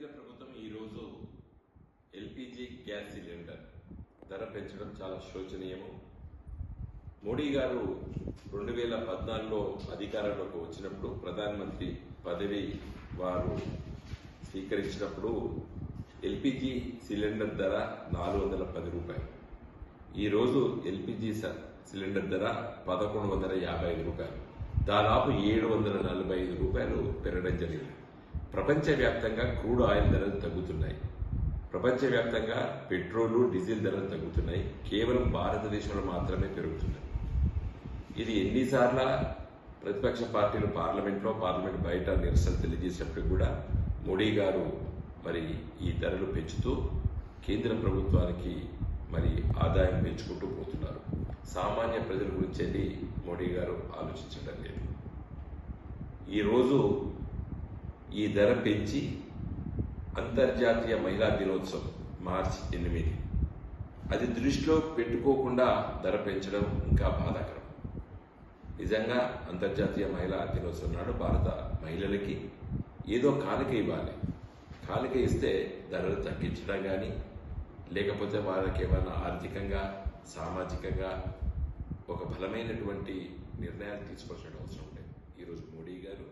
కేంద్ర ప్రభుత్వం ఈరోజు ఎల్పిజి గ్యాస్ సిలిండర్ ధర పెంచడం చాలా శోచనీయము. మోడీ గారు రెండు వేల పద్నాలుగులో అధికారంలోకి వచ్చినప్పుడు ప్రధానమంత్రి పదవి వారు స్వీకరించినప్పుడు ఎల్పిజి సిలిండర్ ధర నాలుగు వందల పది రూపాయలు. ఈరోజు ఎల్పిజి సిలిండర్ ధర పదకొండు వందల యాభై ఐదు రూపాయలు. దాదాపు ఏడు వందల నలభై ఐదు రూపాయలు పెరగడం జరిగింది. ప్రపంచవ్యాప్తంగా క్రూడ్ ఆయిల్ ధరలు తగ్గుతున్నాయి. ప్రపంచవ్యాప్తంగా పెట్రోలు డీజిల్ ధరలు తగ్గుతున్నాయి. కేవలం భారతదేశంలో మాత్రమే పెరుగుతున్నాయి. ఇది ఎన్నిసార్లు ప్రతిపక్ష పార్టీలు పార్లమెంట్లో పార్లమెంట్ బయట నిరసన తెలియజేసినప్పుడు కూడా మోడీ గారు మరి ఈ ధరలు పెంచుతూ కేంద్ర ప్రభుత్వానికి మరి ఆదాయం పెంచుకుంటూ పోతున్నారు. సామాన్య ప్రజల గురించి మోడీ గారు ఆలోచించడం లేదు. ఈరోజు ఈ ధర పెంచి అంతర్జాతీయ మహిళా దినోత్సవం మార్చి ఎనిమిది. అది దృష్టిలో పెట్టుకోకుండా ధర పెంచడం ఇంకా బాధాకరం. నిజంగా అంతర్జాతీయ మహిళా దినోత్సవం నాడు భారత మహిళలకి ఏదో కానుక ఇవ్వాలి. కానుక ఇస్తే ధరలు తగ్గించడం కానీ లేకపోతే వాళ్ళకి ఏమైనా ఆర్థికంగా సామాజికంగా ఒక బలమైనటువంటి నిర్ణయాలు తీసుకోవాల్సిన అవసరం లేదు. ఈరోజు మోడీ గారు